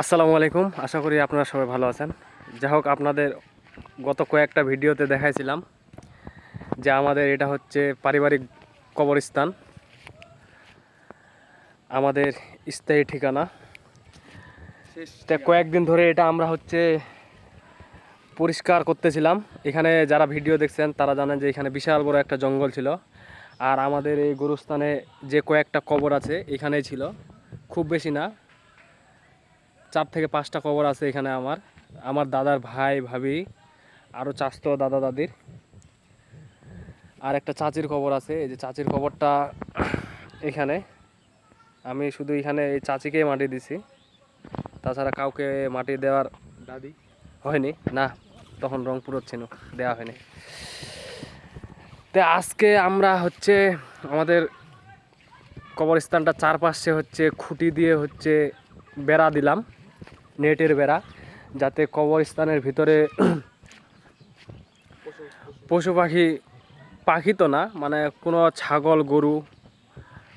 আসসালামু আলাইকুম। আশা করি আপনারা সবাই ভালো আছেন। যাই হোক আপনাদের গত কয়েকটা ভিডিওতে দেখাইছিলাম যে আমাদের এটা হচ্ছে পারিবারিক কবরস্থান। আমাদের স্থায়ী ঠিকানা। তা কয়েকদিন ধরে এটা আমরা হচ্ছে পরিষ্কার করতেছিলাম। এখানে যারা ভিডিও দেখছেন, তারা জানেন যে এখানে বিশাল বড় একটা জঙ্গল ছিল। আর আমাদের এই গরুস্থানে যে কয়েকটা কবর আছে, এখানেই ছিল। খুব বেশি না। চার থেকে পাঁচটা কবর আছে এখানে আমার। আমার দাদার ভাই, ভাবি আরও চাস্তো দাদা দাদির। আর একটা চাচির কবর আছে, এই যে চাচির কবরটা এখানে। আমি শুধু এখানে এই চাচিকেই মাটি দিছি। তাছাড়া কাউকে মাটি দেওয়ার দাদি হয়নি। না, তখন রংপুর ছিল দেওয়া হয়নি। তো আজকে আমরা হচ্ছে আমাদের কবরস্থানটা চারপাশে হচ্ছে খুঁটি দিয়ে হচ্ছে বেড়া দিলাম। নেটের বেড়া, যাতে কবরস্থানের ভিতরে পশু পাখি পাখি তো না মানে কোনো ছাগল, গরু,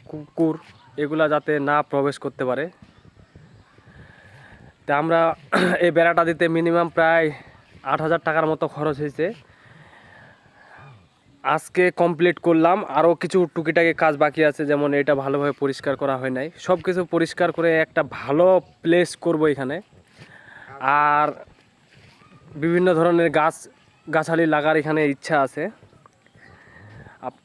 কুকুর, এগুলা যাতে না প্রবেশ করতে পারে। তা আমরা এই বেড়াটা দিতে মিনিমাম প্রায় আট হাজার টাকার মতো খরচ হয়েছে। আজকে কমপ্লিট করলাম। আরও কিছু টুকিটাকি কাজ বাকি আছে, যেমন এটা ভালোভাবে পরিষ্কার করা হয় নাই। সব কিছু পরিষ্কার করে একটা ভালো প্লেস করব এখানে। আর বিভিন্ন ধরনের গাছ, গাছালি লাগার এখানে ইচ্ছা আছে।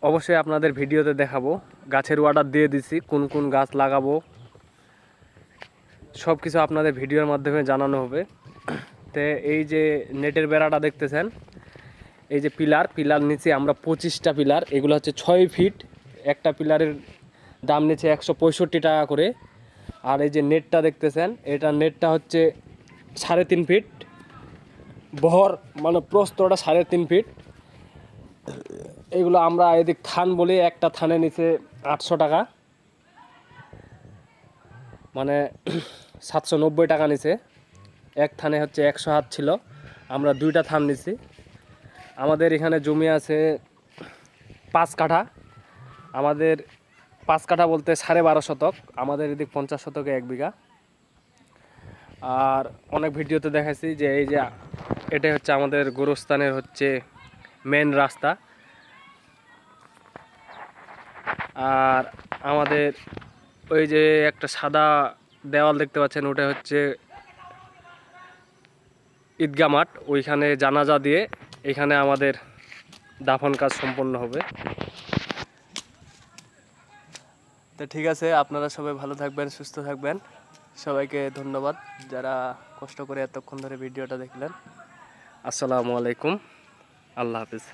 অবশ্যই আপনাদের ভিডিওতে দেখাবো। গাছের অর্ডার দিয়ে দিছি, কোন কোন গাছ লাগাবো। সব কিছু আপনাদের ভিডিওর মাধ্যমে জানানো হবে। তো এই যে নেটের বেড়াটা দেখতেছেন এই যে পিলার পিলার নিচে আমরা পঁচিশটা পিলার, এগুলো হচ্ছে ছয় ফিট, একটা পিলারের দাম নিচে একশো পঁয়ষট্টি টাকা করে। আর এই যে নেটটা দেখতেছেন, এটা নেটটা হচ্ছে সাড়ে তিন ফিট, বহর মানে প্রস্তটা সাড়ে তিন ফিট। এগুলো আমরা এদিক থান বলে, একটা থানে নিচে আটশো টাকা। মানে সাতশো নব্বই টাকা নিচে এক থানে হচ্ছে একশো হাত ছিল, আমরা দুইটা থান নিছি। আমাদের এখানে জমি আছে পাঁচ কাঠা। আমাদের পাঁচ কাঠা বলতে সাড়ে বারো শতক, আমাদের এদিক পঞ্চাশ শতকে এক বিঘা। আর অনেক ভিডিওতে দেখাইছি যে এই যে এটাই হচ্ছে আমাদের গোরস্থানের হচ্ছে মেন রাস্তা। আর আমাদের ওই যে একটা সাদা দেওয়াল দেখতে পাচ্ছেন, ওটা হচ্ছে ঈদগা মাঠ। ওইখানে জানাজা দিয়ে এখানে আমাদের দাফন কাজ সম্পন্ন হবে। তো ঠিক আছে আপনারা সবাই ভালো থাকবেন সুস্থ থাকবেন। সবাইকে ধন্যবাদ যারা কষ্ট করে এতক্ষণ ধরে ভিডিওটা দেখলেন। আসসালামু আলাইকুম। আল্লাহ হাফিজ।